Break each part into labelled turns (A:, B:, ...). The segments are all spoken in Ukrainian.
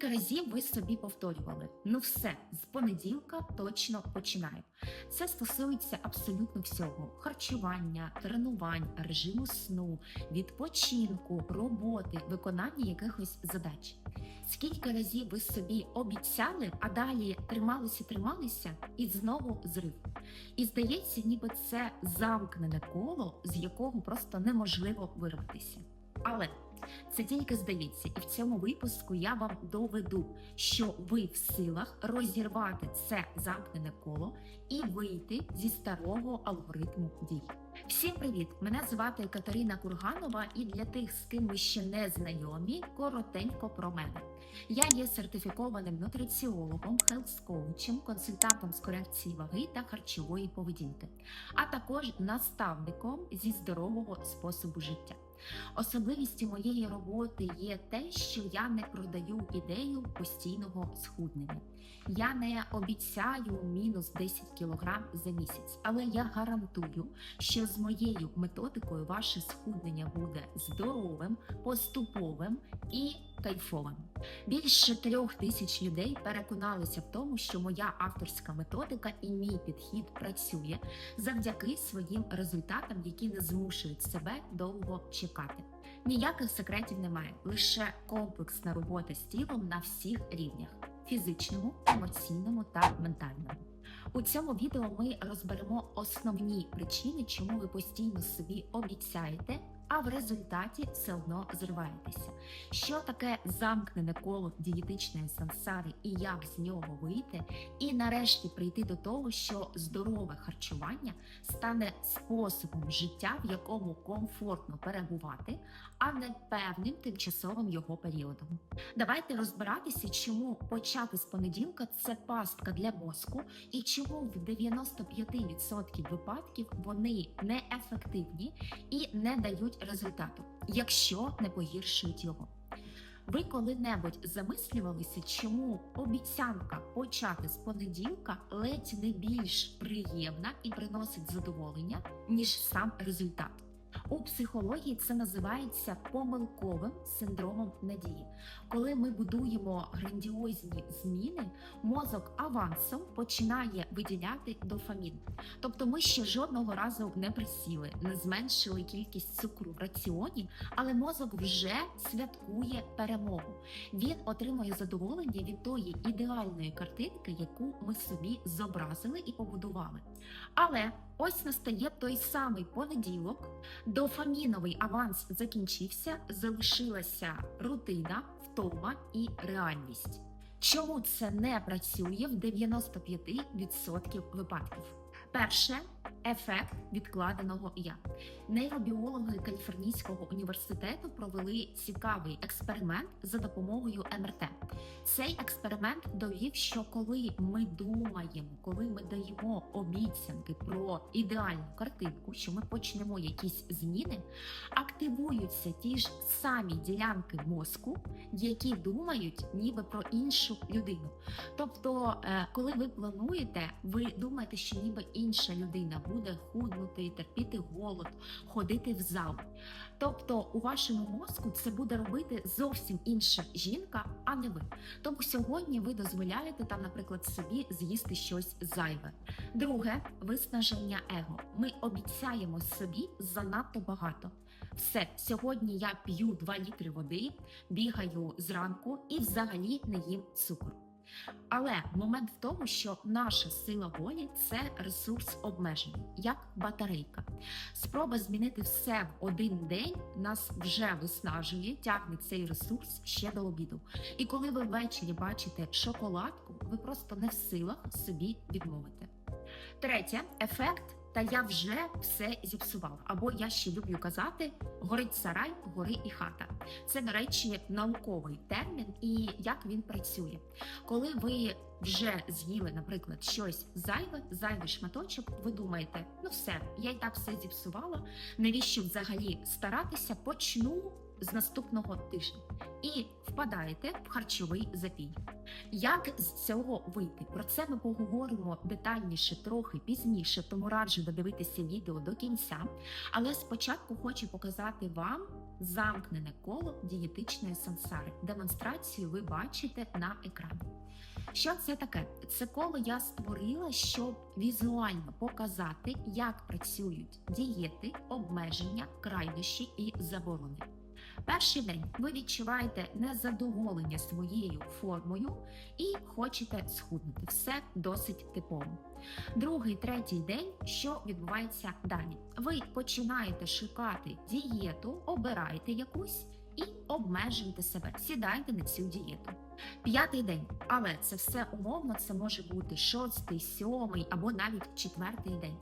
A: Скільки разів ви собі повторювали? Ну все, з понеділка точно починаю. Це стосується абсолютно всього: харчування, тренувань, режиму сну, відпочинку, роботи, виконання якихось задач. Скільки разів ви собі обіцяли, а далі трималися, трималися, і знову зрив. І здається, ніби це замкнене коло, з якого просто неможливо вирватися. Але це тільки здається, і в цьому випуску я вам доведу, що ви в силах розірвати це замкнене коло і вийти зі старого алгоритму дій. Всім привіт! Мене звати Катерина Курганова, і для тих, з ким ми ще не знайомі, коротенько про мене. Я є сертифікованим нутриціологом, хелс-коучем, консультантом з корекції ваги та харчової поведінки, а також наставником зі здорового способу життя. Особливістю моєї роботи є те, що я не продаю ідею постійного схуднення. Я не обіцяю мінус 10 кг за місяць, але я гарантую, що з моєю методикою ваше схуднення буде здоровим, поступовим і кайфовим. Більше трьох тисяч людей переконалися в тому, що моя авторська методика і мій підхід працює завдяки своїм результатам, які не змушують себе довго чекати. Ніяких секретів немає, лише комплексна робота з тілом на всіх рівнях: фізичному, емоційному та ментальному. У цьому відео ми розберемо основні причини, чому ви постійно собі обіцяєте, а в результаті все одно зриваєтеся. Що таке замкнене коло дієтичної сансари і як з нього вийти, і нарешті прийти до того, що здорове харчування стане способом життя, в якому комфортно перебувати, а не певним тимчасовим його періодом. Давайте розбиратися, чому почати з понеділка це пастка для мозку, і чому в 95% випадків вони неефективні і не дають результату, якщо не погіршують його. Ви коли-небудь замислювалися, чому обіцянка почати з понеділка ледь не більш приємна і приносить задоволення, ніж сам результат? У психології це називається помилковим синдромом надії. Коли ми будуємо грандіозні зміни, мозок авансом починає виділяти дофамін. Тобто ми ще жодного разу не присіли, не зменшили кількість цукру в раціоні, але мозок вже святкує перемогу. Він отримує задоволення від тої ідеальної картинки, яку ми собі зобразили і побудували. Але ось настає той самий понеділок. Дофаміновий аванс закінчився, залишилася рутина, втома і реальність. Чому це не працює в 95% випадків? Перше ефект відкладеного я. Нейробіологи Каліфорнійського університету провели цікавий експеримент за допомогою МРТ. Цей експеримент довів, що коли ми думаємо, коли ми даємо обіцянки про ідеальну картинку, що ми почнемо якісь зміни, активуються ті ж самі ділянки мозку, які думають ніби про іншу людину. Тобто, е, коли ви плануєте, ви думаєте, що ніби інша людина буде худнути, терпіти голод, ходити в зал. Тобто у вашому мозку це буде робити зовсім інша жінка, а не ви. Тому сьогодні ви дозволяєте там, наприклад, собі з'їсти щось зайве. Друге виснаження его. Ми обіцяємо собі занадто багато. Все, сьогодні я п'ю 2 літри води, бігаю зранку і взагалі не їм цукру. Але момент в тому, що наша сила волі це ресурс обмежений, як батарейка. Спроба змінити все в один день нас вже виснажує, тягне цей ресурс ще до обіду. І коли ви ввечері бачите шоколадку, ви просто не в силах собі відмовити. Третє ефект. Та я вже все зіпсував. Або я ще люблю казати: горить сарай, гори і хата. Це, до речі, науковий термін і як він працює. Коли ви вже з'їли, наприклад, щось зайве, зайвий шматочок, ви думаєте, ну все, я й так все зіпсувала. Навіщо взагалі старатися? Почну з наступного тижня і впадаєте в харчовий запій. Як з цього вийти? Про це ми поговоримо детальніше трохи пізніше, тому раджу додивитися відео до кінця. Але спочатку хочу показати вам замкнене коло дієтичної сансари. Демонстрацію ви бачите на екрані. Що це таке? Це коло я створила, щоб візуально показати, як працюють дієти, обмеження, крайнощі і заборони. Перший день ви відчуваєте незадоволення своєю формою і хочете схуднути. Все досить типово. Другий, третій день, що відбувається далі? Ви починаєте шукати дієту, обираєте якусь і обмежуєте себе. Сідайте на цю дієту. П'ятий день, але це все умовно. Це може бути шостий, сьомий або навіть четвертий день.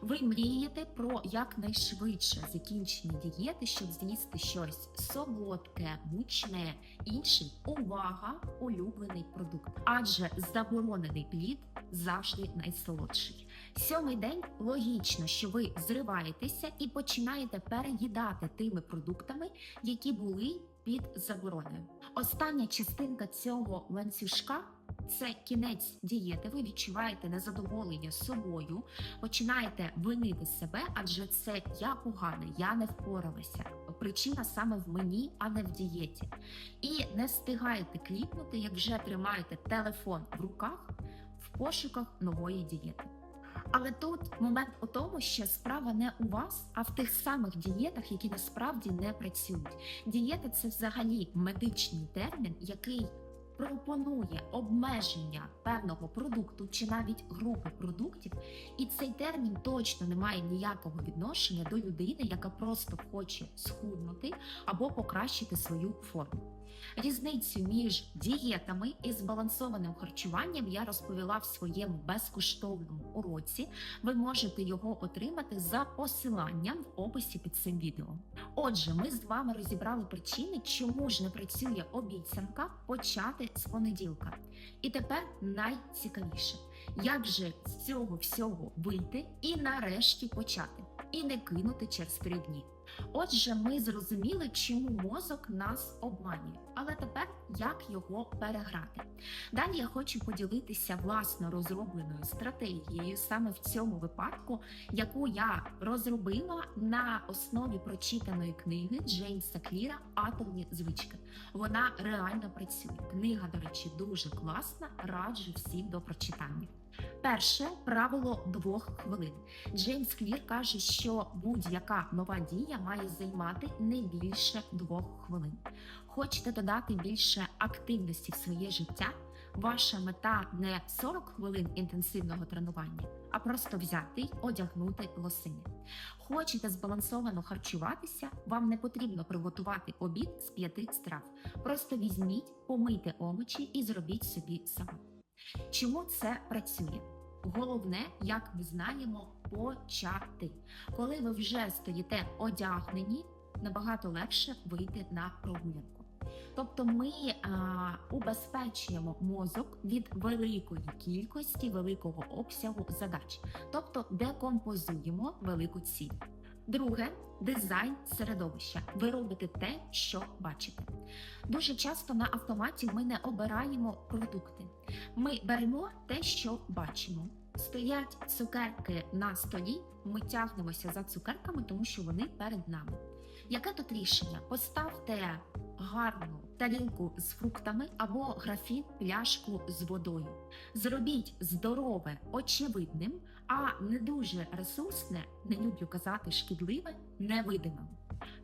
A: Ви мрієте про якнайшвидше закінчення дієти, щоб з'їсти щось солодке, мучне, інший увага, улюблений продукт. Адже заборонений плід завжди найсолодший. Сьомий день логічно, що ви зриваєтеся і починаєте переїдати тими продуктами, які були під забороною. Остання частинка цього ланцюжка це кінець дієти. Ви відчуваєте незадоволення собою, починаєте винити себе, адже це я погана, я не впоралася. Причина саме в мені, а не в дієті. І не встигаєте кліпнути, як вже тримаєте телефон в руках в пошуках нової дієти. Але тут момент у тому, що справа не у вас, а в тих самих дієтах, які насправді не працюють. Дієта це взагалі медичний термін, який пропонує обмеження певного продукту чи навіть групи продуктів, і цей термін точно не має ніякого відношення до людини, яка просто хоче схуднути або покращити свою форму. Різницю між дієтами і збалансованим харчуванням я розповіла в своєму безкоштовному уроці. Ви можете його отримати за посиланням в описі під цим відео. Отже, ми з вами розібрали причини, чому ж не працює обіцянка почати з понеділка. І тепер найцікавіше, як же з цього всього вийти і нарешті почати, і не кинути через три дні. Отже, ми зрозуміли, чому мозок нас обманює, але тепер як його переграти. Далі я хочу поділитися власно розробленою стратегією саме в цьому випадку, яку я розробила на основі прочитаної книги Джеймса Кліра Атомні звички. Вона реально працює. Книга, до речі, дуже класна. Раджу всім до прочитання. Перше правило двох хвилин. Джеймс Клір каже, що будь-яка нова дія має займати не більше двох хвилин. Хочете додати більше активності в своє життя? Ваша мета не 40 хвилин інтенсивного тренування, а просто взяти й одягнути лосини. Хочете збалансовано харчуватися? Вам не потрібно приготувати обід з п'яти страв. Просто візьміть, помийте овочі і зробіть собі салат. Чому це працює? Головне, як ми знаємо, почати. Коли ви вже стоїте одягнені, набагато легше вийти на прогулянку. Тобто ми а, убезпечуємо мозок від великої кількості, великого обсягу задач, тобто декомпозуємо велику ціль. Друге дизайн середовища. Ви робите те, що бачите. Дуже часто на автоматі ми не обираємо продукти. Ми беремо те, що бачимо. Стоять цукерки на столі, ми тягнемося за цукерками, тому що вони перед нами. Яке тут рішення? Поставте гарну тарілку з фруктами або графін пляшку з водою. Зробіть здорове, очевидним, а не дуже ресурсне, не люблю казати шкідливе, невидимим.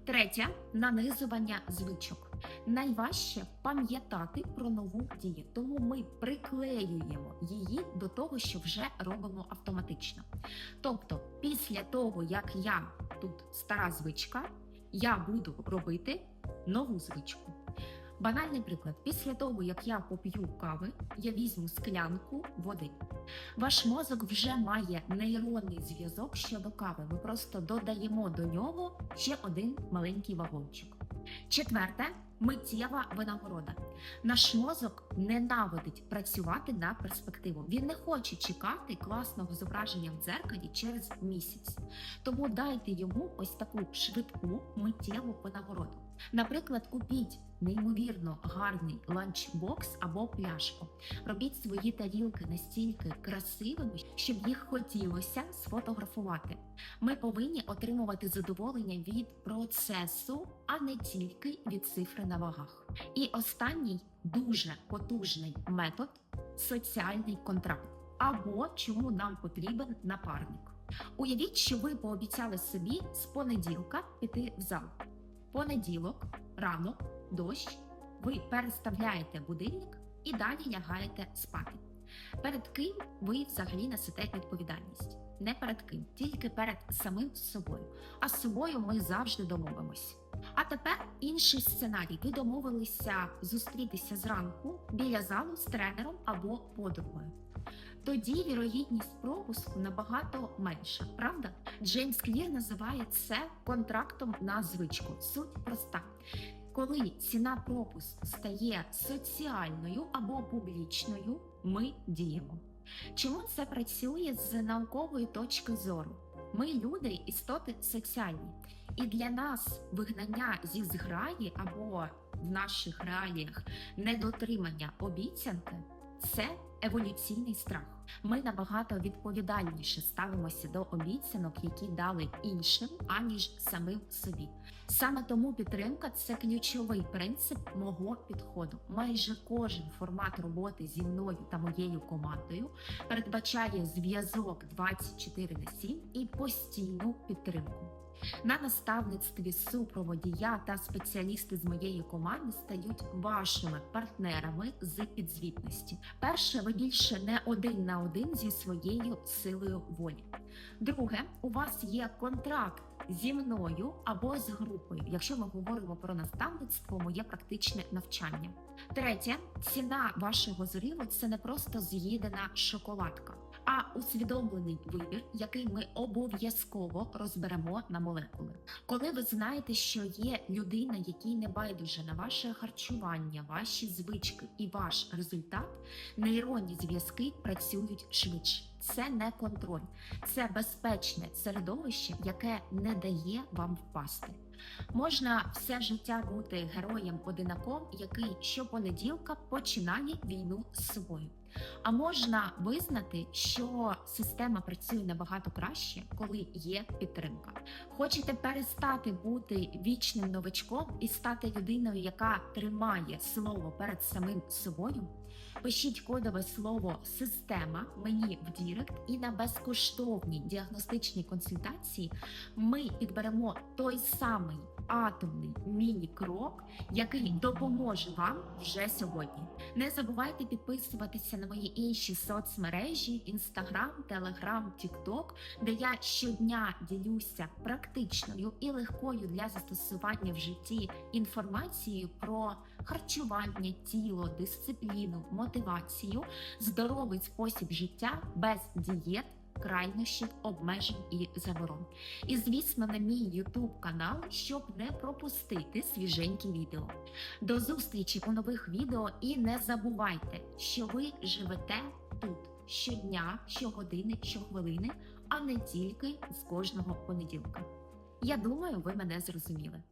A: Третє нанизування звичок. Найважче пам'ятати про нову дію, тому ми приклеюємо її до того, що вже робимо автоматично. Тобто, після того, як я тут стара звичка, я буду робити нову звичку. Банальний приклад: після того, як я поп'ю кави, я візьму склянку води. Ваш мозок вже має нейронний зв'язок щодо кави. Ми просто додаємо до нього ще один маленький вагончик. Четверте миттєва винагорода. Наш мозок ненавидить працювати на перспективу. Він не хоче чекати класного зображення в дзеркалі через місяць. Тому дайте йому ось таку швидку миттєву винагороду. Наприклад, купіть неймовірно гарний ланчбокс або пляшку. Робіть свої тарілки настільки красивими, щоб їх хотілося сфотографувати. Ми повинні отримувати задоволення від процесу, а не тільки від цифри на вагах. І останній дуже потужний метод соціальний контракт. Або чому нам потрібен напарник. Уявіть, що ви пообіцяли собі з понеділка піти в зал. Понеділок, ранок, дощ, ви переставляєте будильник і далі лягаєте спати. Перед ким ви взагалі несете відповідальність? Не перед ким, тільки перед самим собою. А з собою ми завжди домовимось. А тепер інший сценарій. Ви домовилися зустрітися зранку біля залу з тренером або подругою. Тоді вірогідність пропуску набагато менша, правда? Джеймс Клір називає це контрактом на звичку. Суть проста. Коли ціна пропуску стає соціальною або публічною, ми діємо. Чому це працює з наукової точки зору? Ми люди, істоти соціальні, і для нас вигнання зі зграї або в наших реаліях недотримання обіцянки це еволюційний страх. Ми набагато відповідальніше ставимося до обіцянок, які дали іншим, аніж самим собі. Саме тому підтримка це ключовий принцип мого підходу. Майже кожен формат роботи зі мною та моєю командою передбачає зв'язок 24 на 7 і постійну підтримку. На наставництві супроводі я та спеціалісти з моєї команди стають вашими партнерами з підзвітності. Перше, ви більше не один на один зі своєю силою волі. Друге, у вас є контракт зі мною або з групою, якщо ми говоримо про наставництво, моє практичне навчання. Третє, ціна вашого зриву це не просто з'їдена шоколадка, а усвідомлений вибір, який ми обов'язково розберемо на молекули. Коли ви знаєте, що є людина, якій не байдуже на ваше харчування, ваші звички і ваш результат, нейронні зв'язки працюють швидше. Це не контроль, це безпечне середовище, яке не дає вам впасти. Можна все життя бути героєм одинаком, який щопонеділка починає війну з собою. А можна визнати, що система працює набагато краще, коли є підтримка. Хочете перестати бути вічним новачком і стати людиною, яка тримає слово перед самим собою? Пишіть кодове слово система мені в Дірект і на безкоштовній діагностичній консультації ми підберемо той самий атомний міні-крок, який допоможе вам вже сьогодні. Не забувайте підписуватися на мої інші соцмережі: Інстаграм, Телеграм, Тікток, де я щодня ділюся практичною і легкою для застосування в житті інформацією про харчування, тіло, дисципліну, мотивацію, здоровий спосіб життя без дієт. Крайнощів, обмежень і заборон. І звісно, на мій YouTube канал, щоб не пропустити свіженькі відео. До зустрічі у нових відео і не забувайте, що ви живете тут щодня, щогодини, щохвилини, а не тільки з кожного понеділка. Я думаю, ви мене зрозуміли.